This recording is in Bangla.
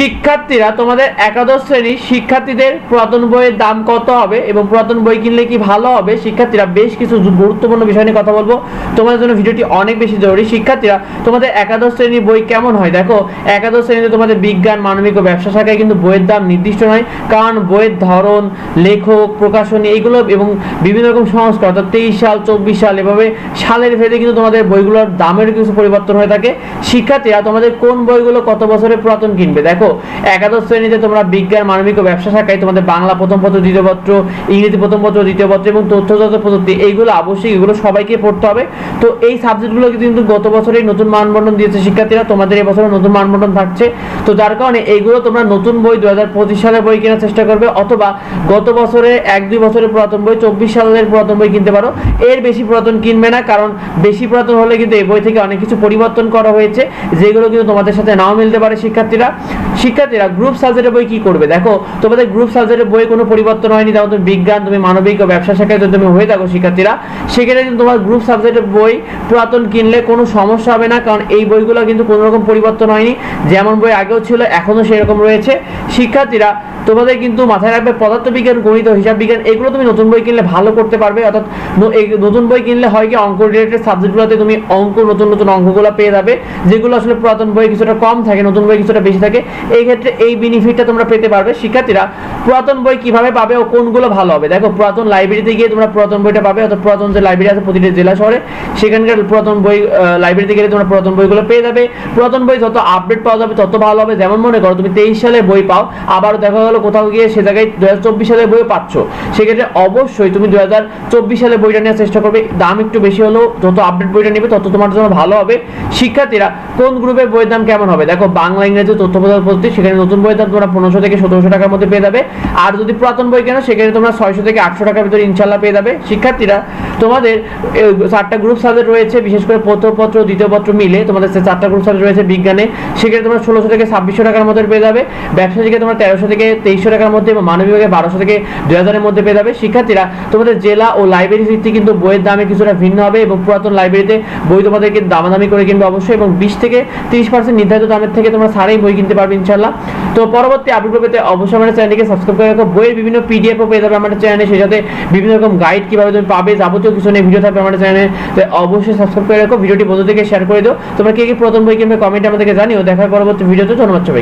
শিক্ষার্থীরা তোমাদের একাদশ শ্রেণির শিক্ষার্থীদের পুরাতন বইয়ের দাম কত হবে এবং পুরাতন বই কিনলে কি ভালো হবে? শিক্ষার্থীরা বেশ কিছু গুরুত্বপূর্ণ বিষয় নিয়ে কথা বলব। তোমাদের জন্য ভিডিওটি অনেক বেশি জরুরি। শিক্ষার্থীরা, তোমাদের একাদশ শ্রেণির বই কেমন হয়? দেখো, একাদশ শ্রেণীতে তোমাদের বিজ্ঞান, মানবিক ও ব্যবসা শাখায় কিন্তু বইয়ের দাম নির্দিষ্ট নয়, কারণ বইয়ের ধরন, লেখক, প্রকাশনী এগুলো এবং বিভিন্ন রকম সংস্কার অর্থাৎ তেইশ সাল, চব্বিশ সাল এভাবে সালের ভেদে কিন্তু তোমাদের বইগুলোর দামের কিছু পরিবর্তন হয়ে থাকে। শিক্ষার্থীরা, তোমাদের কোন বইগুলো কত বছরের পুরাতন কিনবে? দেখো একাদশ শ্রেণীতে তোমরা বিজ্ঞান, মানবিক ও ব্যবসা শাখায় তোমাদের বাংলা প্রথম পত্র, দ্বিতীয় পত্র, ইংরেজি প্রথম পত্র, দ্বিতীয় পত্র এবং তথ্যগত প্রযুক্তি, এইগুলো অবশ্যই এগুলো সবাইকে পড়তে হবে। তো এই সাবজেক্টগুলো কিন্তু গত বছরেই নতুন মানবন্ধন দিয়েছে শিক্ষার্থীরা, তোমাদের এবছরে নতুন মানবন্ধন থাকছে। তো যার কারণে এইগুলো তোমরা নতুন বই দু হাজার পঁচিশ সালের বই কেনার চেষ্টা করবে, অথবা গত বছরে এক, দুই বছরের পুরাতন বই, চব্বিশ সালের পুরাতন বই কিনতে পারো। এর বেশি পুরাতন কিনবে না, কারণ বেশি পুরাতন হলে কিন্তু এই বই থেকে অনেক কিছু পরিবর্তন করা হয়েছে, যেগুলো কিন্তু তোমাদের সাথে নাও মিলতে পারে শিক্ষার্থীরা। শিক্ষার্থীরা গ্রুপ সাবজেক্টের বই কি করবে? দেখো, তোমাদের গ্রুপ সাবজেক্টের বই কোনো পরিবর্তন হয়নি। যেমন তুমি বিজ্ঞান, তুমি মানবিক ও ব্যবসা শাখায় যদি তুমি হয়ে থাকো শিক্ষার্থীরা সেক্ষেত্রে কিন্তু তোমার গ্রুপ সাবজেক্টের বই পুরাতন কিনলে কোনো সমস্যা হবে না, কারণ এই বইগুলো কিন্তু কোনো রকম পরিবর্তন হয়নি। যেমন বই আগেও ছিল, এখনও সেরকম রয়েছে। শিক্ষার্থীরা তোমাদের কিন্তু মাথায় রাখবে পদার্থবিজ্ঞান, গণিত হিসাব বিজ্ঞান এগুলো তুমি নতুন বই কিনলে ভালো করতে পারবে। অর্থাৎ নতুন বই কিনলে হয় কি, অঙ্ক রিলেটেড সাবজেক্টগুলোতে তুমি অঙ্ক, নতুন নতুন অঙ্কগুলো পেয়ে যাবে, যেগুলো আসলে পুরাতন বই কিছুটা কম থাকে, নতুন বই কিছুটা বেশি থাকে। এই ক্ষেত্রে এই বেনিফিটটা তোমরা পেতে পারবে। শিক্ষার্থীরা, পুরাতন বই কীভাবে পাবে ও কোনগুলো ভালো হবে? দেখো, পুরাতন লাইব্রেরিতে গিয়ে তোমরা পুরাতন বইটা পাবে, অর্থাৎ পুরাতন যে লাইব্রেরি আছে প্রতিটি জেলা, শহরে, সেখানকার পুরাতন বই লাইব্রেরিতে গেলে তোমরা পুরাতন বইগুলো পেয়ে যাবে। পুরাতন বই যত আপডেট পাওয়া যাবে, তত ভালো হবে। যেমন মনে করো, তুমি তেইশ সালে বই পাও আবার দেখা গেলো কোথাও গিয়ে সে জায়গায় দু হাজার চব্বিশ সালের বই পাচ্ছ। সেক্ষেত্রে অবশ্যই তুমি দু হাজার চব্বিশ সালে বইটা নেওয়ার চেষ্টা করবে। দাম একটু বেশি হলেও যত আপডেট বইটা নেবে, তত তোমার জন্য ভালো হবে। শিক্ষার্থীরা, কোন গ্রুপের বইয়ের দাম কেমন হবে? দেখো, বাংলা, ইংরেজি তথ্য প্রদান পদ্ধতি, সেখানে নতুন বইয়ের দাম তোমরা পনেরোশো থেকে সতেরোশো টাকার মধ্যে পেয়ে যাবে। আর যদি পুরাতন বই কেনো সেখানে তোমরা ছয়শো থেকে আটশো টাকার ভিতরে ইনশাল্লাহ পেয়ে যাবে। শিক্ষার্থীরা, তোমাদের চারটা গ্রুপ সাবজেক্ট রয়েছে, বিশেষ করে প্রথম পত্র দ্বিতীয় পত্র মিলে তোমাদের চারটা গ্রুপ সাবজেক্ট রয়েছে বিজ্ঞানে। সেখানে তোমরা ষোলোশো থেকে ছাব্বিশশো টাকার মধ্যে পেয়ে যাবে। ব্যবসা থেকে তোমরা তেরোশো থেকে তেইশশো টাকার মধ্যে এবং মানব বিভাগে বারোশো থেকে দুই হাজারের মধ্যে পেয়ে যাবে। শিক্ষার্থীরা তোমাদের জেলা ও লাইব্রেরি ভিত্তিক কিন্তু বইয়ের দামে কিছুটা ভিন্ন হবে এবং পুরাতন লাইব্রেরিতে বই তোমাদেরকে দামাদামি করে কিনবে অবশ্যই এবং বিশ থেকে তিরিশ পার্সেন্ট নির্ধারিত দামের থেকে তোমরা সারাই বই কিনতে পারবে ইনশাল্লাহ তো পরবর্তী আপডেট পেতে অবশ্যই আমাদের চ্যানেলকে সাবস্ক্রাইব করে রাখো। বইয়ের বিভিন্ন পিডিএফও পেয়ে যাবে আমাদের চ্যানেলে সেই সাথে বিভিন্ন রকম গাইড কীভাবে তুমি পাবে যাবতীয় কিছু নিয়ে ভিডিও থাকবে আমাদের চ্যানেলে তো অবশ্যই সাবস্ক্রাইব করে রাখো। ভিডিওটি বন্ধুদেরকে শেয়ার করে দিও। তোমরা কে কি প্রথম বই কিনবে কমেন্টে আমাদেরকে জানিও। দেখার পরবর্তী ভিডিওতে ধন্যবাদ সবাই